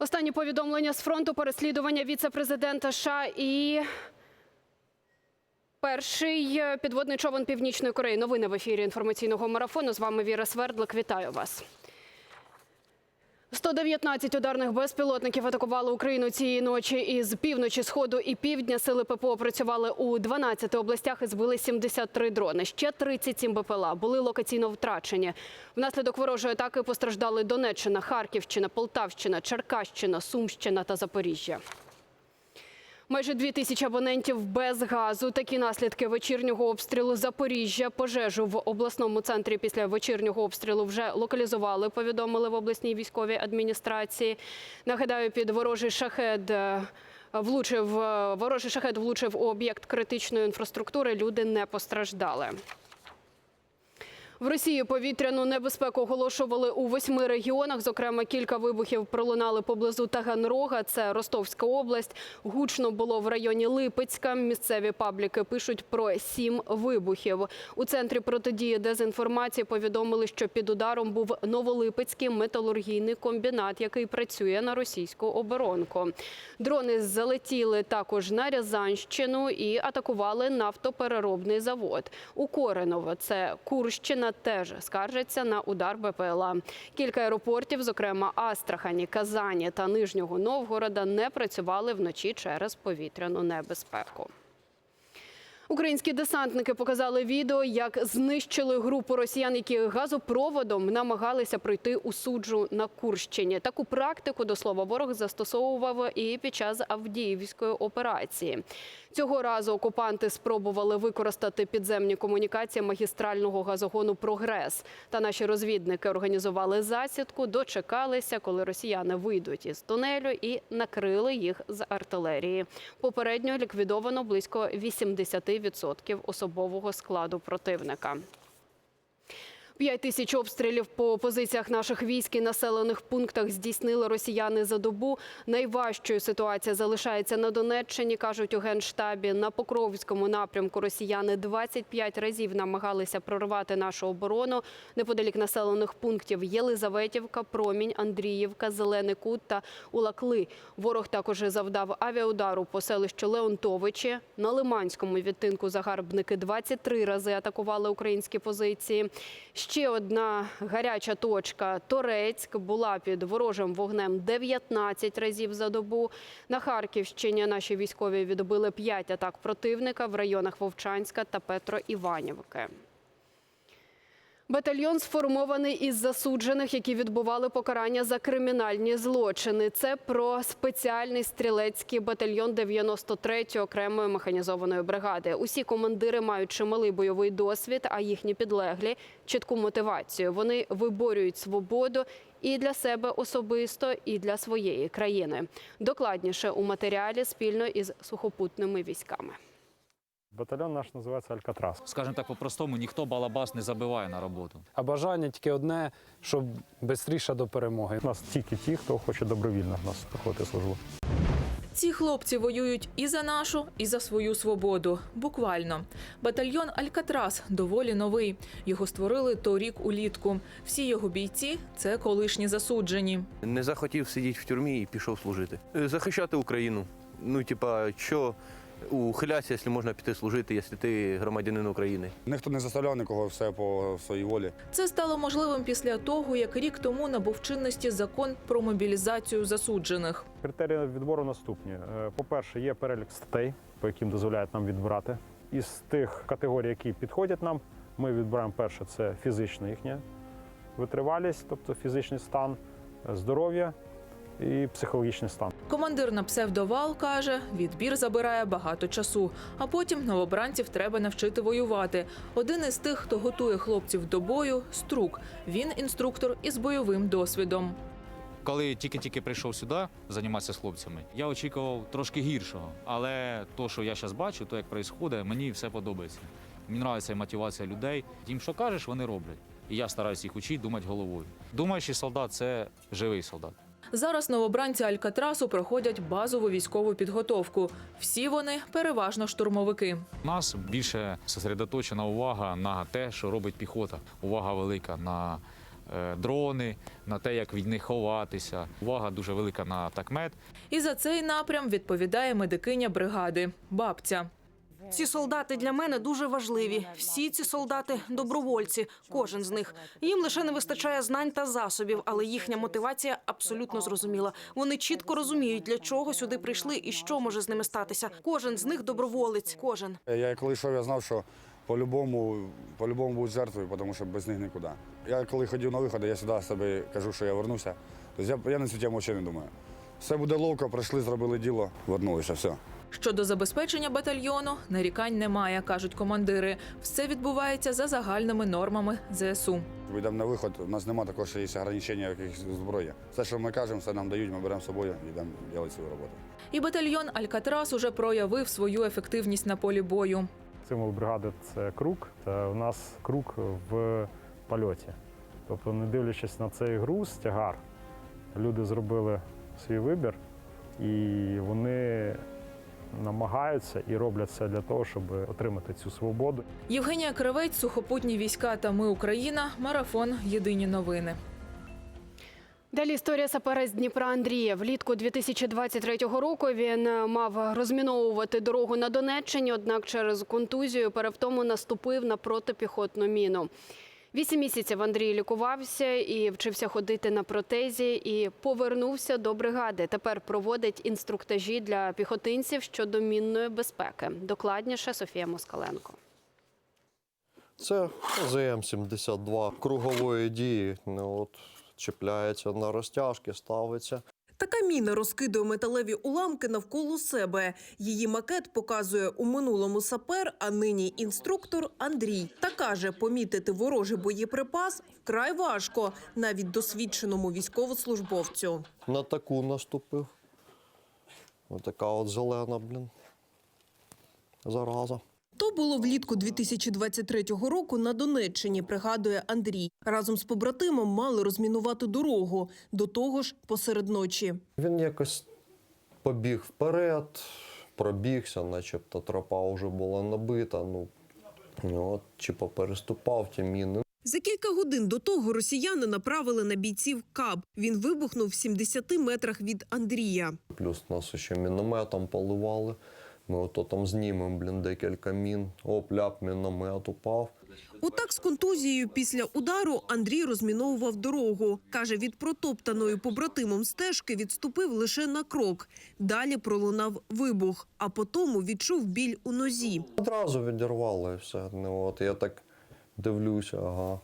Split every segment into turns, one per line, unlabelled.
Останні повідомлення з фронту переслідування віце-президента США і перший підводний човен Північної Кореї. Новини в ефірі інформаційного марафону. З вами Віра Свердлик. Вітаю вас. 119 ударних безпілотників атакували Україну цієї ночі із півночі, сходу і півдня. Сили ППО працювали у 12 областях і збили 73 дрони. Ще 37 БПЛА були локаційно втрачені. Внаслідок ворожої атаки постраждали Донеччина, Харківщина, Полтавщина, Черкащина, Сумщина та Запоріжжя. Майже дві тисячі абонентів без газу. Такі наслідки вечірнього обстрілу Запоріжжя. Пожежу в обласному центрі після вечірнього обстрілу вже локалізували. Повідомили в обласній військовій адміністрації. Нагадаю, під ворожий шахед. е, Влучив е, ворожий шахет влучив у об'єкт критичної інфраструктури. Люди не постраждали. В Росії повітряну небезпеку оголошували у восьми регіонах. Зокрема, кілька вибухів пролунали поблизу Таганрога. Це Ростовська область. Гучно було в районі Липецька. Місцеві пабліки пишуть про сім вибухів. У центрі протидії дезінформації повідомили, що під ударом був Новолипецький металургійний комбінат, який працює на російську оборонку. Дрони залетіли також на Рязанщину і атакували нафтопереробний завод. У Кореново це Курщина теж скаржаться на удар БПЛА. Кілька аеропортів, зокрема Астрахані, Казані та Нижнього Новгорода, не працювали вночі через повітряну небезпеку. Українські десантники показали відео, як знищили групу росіян, які газопроводом намагалися пройти у суджу на Курщині. Таку практику до слова ворог застосовував і під час Авдіївської операції. Цього разу окупанти спробували використати підземні комунікації магістрального газогону Прогрес. Та наші розвідники організували засідку, дочекалися, коли росіяни вийдуть із тунелю і накрили їх з артилерії. Попередньо ліквідовано близько 80% особового складу противника. П'ять тисяч обстрілів по позиціях наших військ і населених пунктах здійснили росіяни за добу. Найважчою ситуація залишається на Донеччині, кажуть у генштабі. На Покровському напрямку росіяни 25 разів намагалися прорвати нашу оборону. Неподалік населених пунктів Єлизаветівка, Промінь, Андріївка, Зелений Кут та Улакли. Ворог також завдав авіаудару по селищу Леонтовичі. На Лиманському відтинку загарбники 23 рази атакували українські позиції. Ще одна гаряча точка Торецьк була під ворожим вогнем 19 разів за добу. На Харківщині наші військові відбили 5 атак противника в районах Вовчанська та Петроіванівки. Батальйон сформований із засуджених, які відбували покарання за кримінальні злочини. Це про спеціальний стрілецький батальйон 93-ї окремої механізованої бригади. Усі командири мають чималий бойовий досвід, а їхні підлеглі чітку мотивацію. Вони виборюють свободу і для себе особисто, і для своєї країни. Докладніше у матеріалі спільно із сухопутними військами.
Батальйон наш називається Алькатрас.
Скажімо так, по-простому, ніхто балабас не забиває на роботу.
А бажання тільки одне, щоб швидше до перемоги.
У нас тільки ті, хто хоче добровільно в нас проходити службу.
Ці хлопці воюють і за нашу, і за свою свободу. Буквально. Батальйон Алькатрас доволі новий. Його створили торік улітку. Всі його бійці це колишні засуджені.
Не захотів сидіти в тюрмі і пішов служити. Захищати Україну. Ну, типа, що ухилятися, якщо можна піти служити, якщо ти громадянин України.
Ніхто не заставляв нікого все по своїй волі.
Це стало можливим після того, як рік тому набув чинності закон про мобілізацію засуджених.
Критерії відбору наступні. Е, По-перше, є перелік статей, по яким дозволяють нам відбирати. Із тих категорій, які підходять нам, ми відбираємо перше це фізична їхня витривалість, тобто фізичний стан, е, здоров'я і психологічний стан.
Командир на псевдовал каже, відбір забирає багато часу. А потім новобранців треба навчити воювати. Один із тих, хто готує хлопців до бою, струк. Він інструктор із бойовим досвідом.
Коли тільки-тільки прийшов сюди займатися з хлопцями, я очікував трошки гіршого. Але то, що я зараз бачу, то як відбувається, мені все подобається. Мені подобається мотивація людей. Їм що кажеш, вони роблять. І я стараюся їх учити думати головою. Думаючий солдат це живий солдат.
Зараз новобранці Алькатрасу проходять базову військову підготовку. Всі вони переважно штурмовики.
У нас більше сосредоточена увага на те, що робить піхота. Увага велика на е, дрони, на те, як від них ховатися. Увага дуже велика на такмет.
І за цей напрям відповідає медикиня бригади бабця.
Ці солдати для мене дуже важливі. Всі ці солдати добровольці, кожен з них. Їм лише не вистачає знань та засобів, але їхня мотивація абсолютно зрозуміла. Вони чітко розуміють, для чого сюди прийшли і що може з ними статися. Кожен з них доброволець. Кожен.
Я коли йшов, я знав, що по-любому, по-любому будуть жертвою, тому що без них нікуди. Я коли ходив на виходи, я завжди собі кажу, що я вернуся. Тобто я, я на цю тему взагалі не думаю. Все буде ловко, прийшли, зробили діло, вернулися, все.
Щодо забезпечення батальйону, нарікань немає, кажуть командири. Все відбувається за загальними нормами ЗСУ.
Ми йдемо на виход, у нас немає також є ограничення якихось зброї. Все, що ми кажемо, все нам дають, ми беремо з собою і йдемо робити свою роботу.
І батальйон Алькатрас уже проявив свою ефективність на полі бою.
Символ бригади це круг. Це у нас круг в польоті. Тобто, не дивлячись на цей груз, тягар, люди зробили свій вибір і вони намагаються і роблять все для того, щоб отримати цю свободу.
Євгенія Кривець, сухопутні війська та ми Україна. Марафон. Єдині новини.
Далі історія сапера з Дніпра Андрія. Влітку 2023 року він е, мав розміновувати дорогу на Донеччині, однак через контузію перевтому наступив на протипіхотну міну. Вісім місяців Андрій лікувався і вчився ходити на протезі і повернувся до бригади. Тепер проводить інструктажі для піхотинців щодо мінної безпеки. Докладніше Софія Москаленко.
Це ЗМ-72 кругової дії. Ну, от, чіпляється на розтяжки, ставиться.
Така міна розкидує металеві уламки навколо себе. Її макет показує у минулому сапер, а нині інструктор Андрій. Та каже, помітити ворожий боєприпас вкрай важко, навіть досвідченому військовослужбовцю.
На таку наступив. Отака от зелена, блін. Зараза.
То було влітку 2023 року на Донеччині, пригадує Андрій. Разом з побратимом мали розмінувати дорогу. До того ж, посеред ночі.
Він якось побіг вперед, пробігся, начебто тропа вже була набита. Ну, ну, от, чи попереступав ті міни.
За кілька годин до того росіяни направили на бійців каб. Він вибухнув в 70 метрах від Андрія.
Плюс нас ще мінометом поливали. Ми ото там знімемо, блін, декілька мін. Оп, ляп, міномет упав.
Отак з контузією після удару Андрій розміновував дорогу. Каже, від протоптаної побратимом стежки відступив лише на крок. Далі пролунав вибух, а потому відчув біль у нозі.
Одразу відірвало і все. Ну, от я так дивлюся, ага.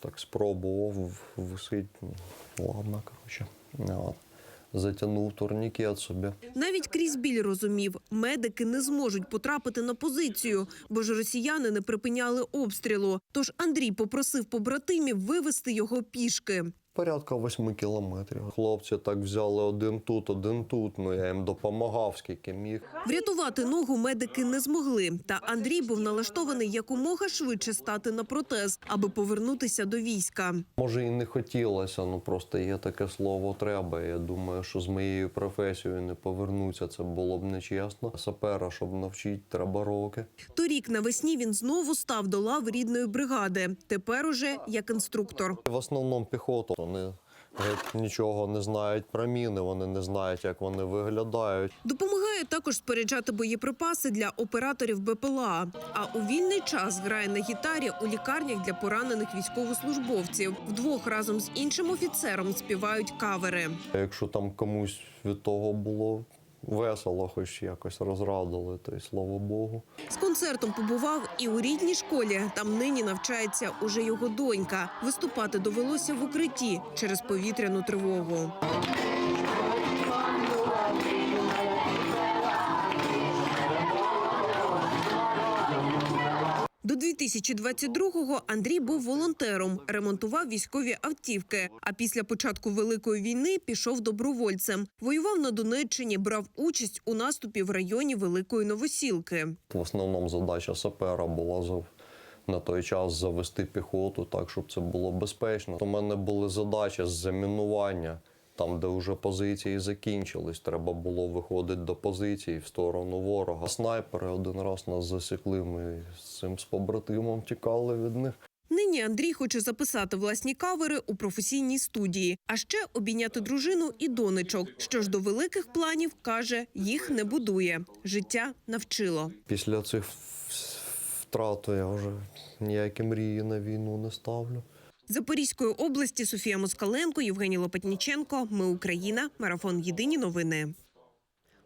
Так спробував, висить. ну, Ладно, коротше. Ну, От. Затягнув турнікет собі.
Навіть крізь біль розумів, медики не зможуть потрапити на позицію, бо ж росіяни не припиняли обстрілу. Тож Андрій попросив побратимів вивести його пішки.
Порядка восьми кілометрів. Хлопці так взяли один тут, один тут. Ну я їм допомагав, скільки міг.
Врятувати ногу медики не змогли. Та Андрій був налаштований якомога швидше стати на протез, аби повернутися до війська.
Може і не хотілося, ну просто є таке слово треба. Я думаю, що з моєю професією не повернуться. Це було б нечесно. Сапера, щоб навчити, треба роки.
Торік навесні він знову став до лав рідної бригади. Тепер уже як інструктор.
В основному піхоту. Вони геть нічого не знають про міни, вони не знають, як вони виглядають.
Допомагає також споряджати боєприпаси для операторів БПЛА. А у вільний час грає на гітарі у лікарнях для поранених військовослужбовців. Вдвох разом з іншим офіцером співають кавери.
Якщо там комусь від того було весело, хоч якось розрадили, то й слава Богу.
З концертом побував і у рідній школі. Там нині навчається уже його донька. Виступати довелося в укритті через повітряну тривогу. 2022-го Андрій був волонтером, ремонтував військові автівки. А після початку великої війни пішов добровольцем. Воював на Донеччині, брав участь у наступі в районі Великої Новосілки.
В основному задача сапера була на той час завести піхоту так, щоб це було безпечно. У мене були задачі з замінування. Там, де вже позиції закінчились, треба було виходити до позиції в сторону ворога. Снайпери один раз нас засікли. Ми з цим з побратимом тікали від них.
Нині Андрій хоче записати власні кавери у професійній студії, а ще обійняти дружину і донечок. Що ж до великих планів каже, їх не будує. Життя навчило.
Після цих втрат я вже ніякі мрії на війну не ставлю.
Запорізької області Софія Москаленко, Євгеній Лопатніченко. Ми Україна. Марафон. Єдині новини.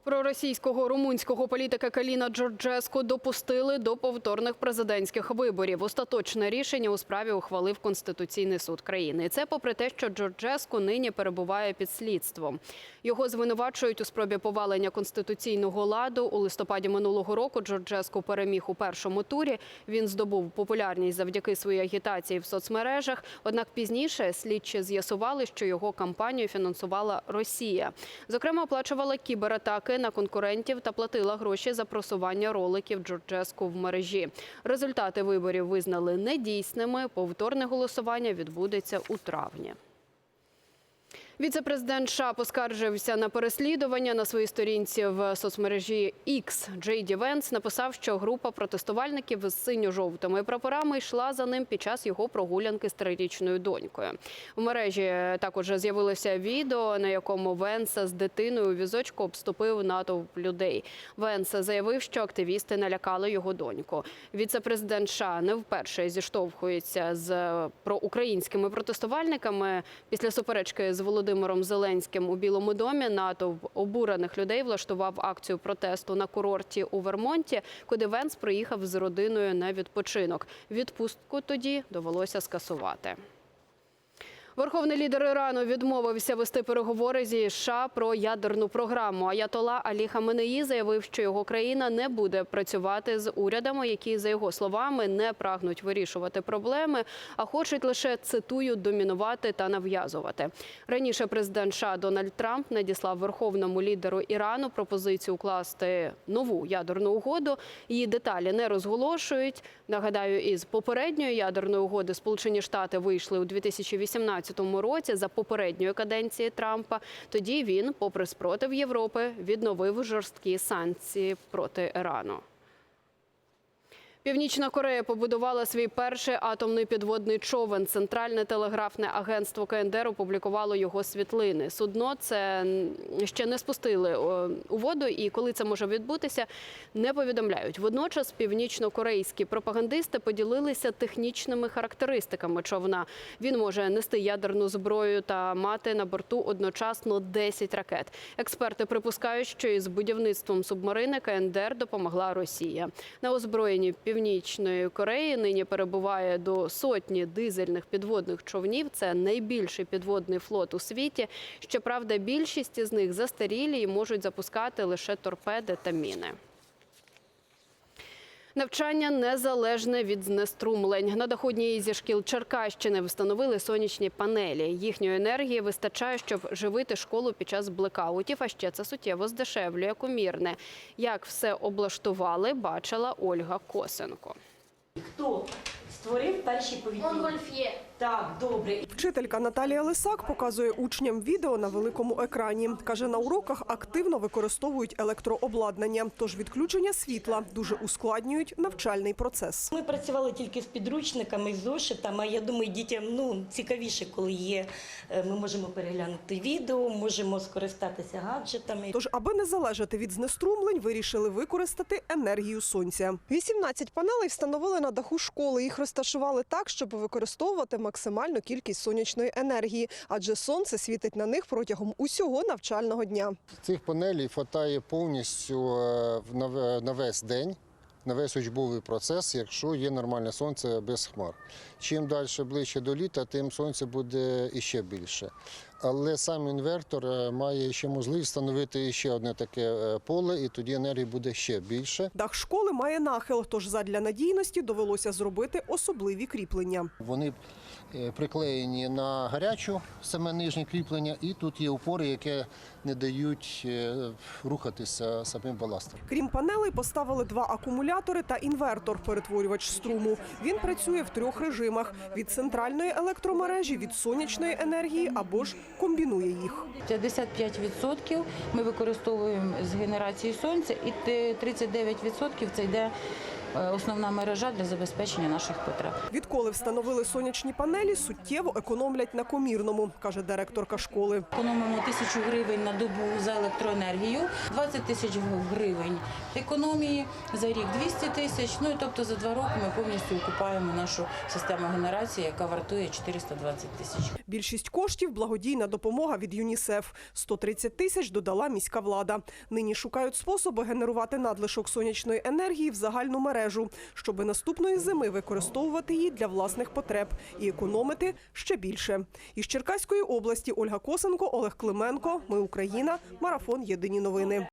Проросійського румунського політика Каліна Джорджеску допустили до повторних президентських виборів. Остаточне рішення у справі ухвалив Конституційний суд країни. Це попри те, що Джорджеску нині перебуває під слідством. Його звинувачують у спробі повалення конституційного ладу. У листопаді минулого року Джорджеску переміг у першому турі. Він здобув популярність завдяки своїй агітації в соцмережах. Однак пізніше слідчі з'ясували, що його кампанію фінансувала Росія. Зокрема, оплачувала кібератаки на конкурентів та платила гроші за просування роликів Джорджеску в мережі. Результати виборів визнали недійсними. Повторне голосування відбудеться у травні. Віце-президент США поскаржився на переслідування на своїй сторінці в соцмережі X. Джей Ді Венс написав, що група протестувальників з синьо-жовтими прапорами йшла за ним під час його прогулянки з трирічною донькою. В мережі також з'явилося відео, на якому Венса з дитиною у візочку обступив натовп людей. Венс заявив, що активісти налякали його доньку. Віце-президент США не вперше зіштовхується з проукраїнськими протестувальниками після суперечки з Володимиром Зеленським у Білому домі. Натовп обурених людей влаштував акцію протесту на курорті у Вермонті, куди Венс приїхав з родиною на відпочинок. Відпустку тоді довелося скасувати. Верховний лідер Ірану відмовився вести переговори зі США про ядерну програму. Аятола Алі Хаменеї заявив, що його країна не буде працювати з урядами, які, за його словами, не прагнуть вирішувати проблеми, а хочуть лише цитую домінувати та нав'язувати. Раніше президент США Дональд Трамп надіслав верховному лідеру Ірану пропозицію укласти нову ядерну угоду. Її деталі не розголошують. Нагадаю, із попередньої ядерної угоди Сполучені Штати вийшли у 2018 році за попередньої каденції Трампа. Тоді він, попри спротив Європи, відновив жорсткі санкції проти Ірану. Північна Корея побудувала свій перший атомний підводний човен. Центральне телеграфне агентство КНДР опублікувало його світлини. Судно це ще не спустили у воду, і коли це може відбутися, не повідомляють. Водночас північно-корейські пропагандисти поділилися технічними характеристиками човна. Він може нести ядерну зброю та мати на борту одночасно 10 ракет. Експерти припускають, що із будівництвом субмарини КНДР допомогла Росія. На озброєнні Північної Кореї нині перебуває до сотні дизельних підводних човнів. Це найбільший підводний флот у світі. Щоправда, більшість із них застарілі і можуть запускати лише торпеди та міни. Навчання незалежне від знеструмлень. На доходній зі шкіл Черкащини встановили сонячні панелі. Їхньої енергії вистачає, щоб живити школу під час блекаутів, а ще це суттєво здешевлює комірне. Як все облаштували, бачила Ольга Косенко.
Хто створив перші повітря? Так, добре.
Вчителька Наталія Лисак показує учням відео на великому екрані. Каже, на уроках активно використовують електрообладнання, тож відключення світла дуже ускладнюють навчальний процес.
Ми працювали тільки з підручниками, з зошитами. Я думаю, дітям ну цікавіше, коли є. е, Ми можемо переглянути відео, можемо скористатися гаджетами.
Тож, аби не залежати від знеструмлень, вирішили використати енергію сонця. 18 панелей встановили на даху школи. Їх розташували так, щоб використовувати максимальну кількість сонячної енергії, адже сонце світить на них протягом усього навчального дня.
Цих панелей вистачає повністю е, на в- на весь день, на весь учбовий процес, якщо є нормальне сонце без хмар. Чим далі ближче до літа, тим сонця буде іще більше. Але сам інвертор е, має ще можливість встановити ще одне таке е, поле, і тоді енергії буде ще більше.
Дах школи має нахил, тож задля надійності довелося зробити особливі кріплення.
Вони приклеєні на гарячу, саме нижнє кріплення, і тут є опори, які не дають е, рухатися самим баластом.
Крім панелей, поставили два акумулятори та інвертор, перетворювач струму. Він працює в трьох режимах: від центральної електромережі, від сонячної енергії або ж комбінує їх.
55% ми використовуємо з генерації сонця, і те- 39% це йде е, основна мережа для забезпечення наших потреб.
Відколи встановили сонячні панелі, суттєво економлять на комірному, каже директорка школи.
Економимо тисячу гривень на добу за електроенергію, 20 тисяч гривень економії за рік 200 тисяч. Ну і тобто за два роки ми повністю окупаємо нашу систему генерації, яка вартує 420 тисяч.
Більшість коштів благодійна допомога від ЮНІСЕФ. 130 тисяч додала міська влада. Нині шукають способи генерувати надлишок сонячної енергії в загальну мережу, щоби наступної зими використовувати її для власних потреб і економити ще більше. Із Черкаської області Ольга Косенко, Олег Клименко. Ми Україна. Марафон. Єдині новини.